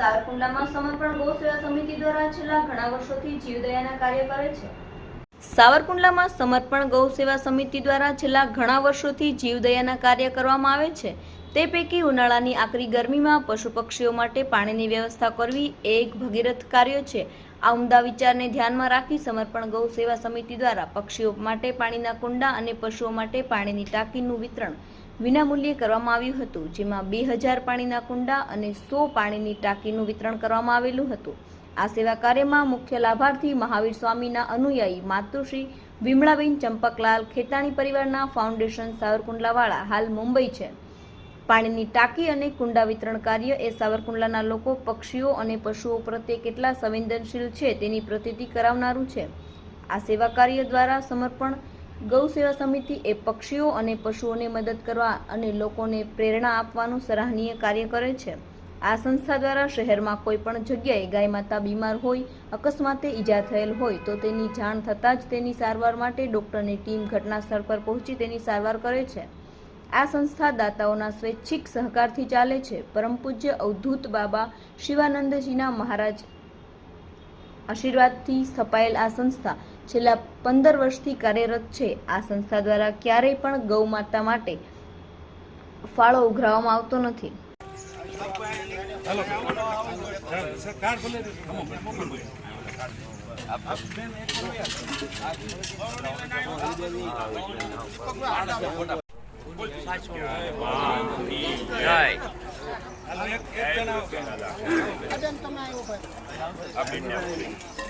સાવરકુંડલામાં સમર્પણ ગૌ સેવા સમિતિ દ્વારા છેલ્લા ઘણા વર્ષોથી જીવદયાના કાર્ય કરે છે. સાવરકુંડલામાં સમર્પણ ગૌ સેવા સમિતિ દ્વારા છેલ્લા ઘણા વર્ષોથી જીવદયાના કાર્ય કરવામાં આવે છે. તે પૈકી ઉનાળાની આકરી ગરમીમાં પશુ પક્ષીઓ માટે પાણીની વ્યવસ્થા કરવી એ એક ભગીરથ કાર્ય છે. આ ઉમદા વિચારને ધ્યાનમાં રાખી સમર્પણ ગૌ સેવા સમિતિ દ્વારા પક્ષીઓ માટે પાણીના કુંડા અને પશુઓ માટે પાણીની ટાંકીનું વિતરણ વિનામૂલ્યે કરવામાં આવ્યું હતું, જેમાં બે હજાર પાણીના કુંડા અને સો પાણીની ટાંકીનું વિતરણ કરવામાં આવેલું હતું. આ સેવા કાર્યમાં મુખ્ય લાભાર્થી મહાવીર સ્વામીના અનુયાયી માતુશ્રી વિમળાબેન ચંપકલાલ ખેતાણી પરિવારના ફાઉન્ડેશન સાવરકુંડલાવાળા હાલ મુંબઈ છે. પાણીની ટાંકી અને કુંડા વિતરણ કાર્ય એ સાવરકુંડલાના લોકો, પક્ષીઓ અને પશુઓ પ્રત્યે કેટલા સંવેદનશીલ છે તેની પ્રતિતિ કરાવનારું છે. આ સેવા કાર્ય દ્વારા સમર્પણ ગૌ સેવા સમિતિ એ પક્ષીઓ અને પશુઓને મદદ કરવા અને લોકોને પ્રેરણા આપવાનું સરાહનીય કાર્ય કરે છે. આ સંસ્થા દ્વારા શહેરમાં કોઈ પણ જગ્યાએ ગાય માતા બીમાર હોય, અકસ્માતે ઈજા થયેલ હોય, તો તેની જાણ થતાં જ તેની સારવાર માટે ડૉક્ટરની ટીમ ઘટના સ્થળ પર પહોંચી તેની સારવાર કરે છે. આ સંસ્થા દાતાઓના સ્વૈચ્છિક સહકારથી ચાલે છે. પરમ પૂજ્ય અવધૂત બાબા શિવાનંદજીના મહારાજ આશીર્વાદથી સ્થપાયેલ આ સંસ્થા છેલ્લા પંદર વર્ષથી કાર્યરત છે. આ સંસ્થા દ્વારા ક્યારેય પણ ગૌ માતા માટે ફાળો ઉઘરાવવામાં આવતો નથી. જય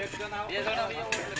એક જણ આવો.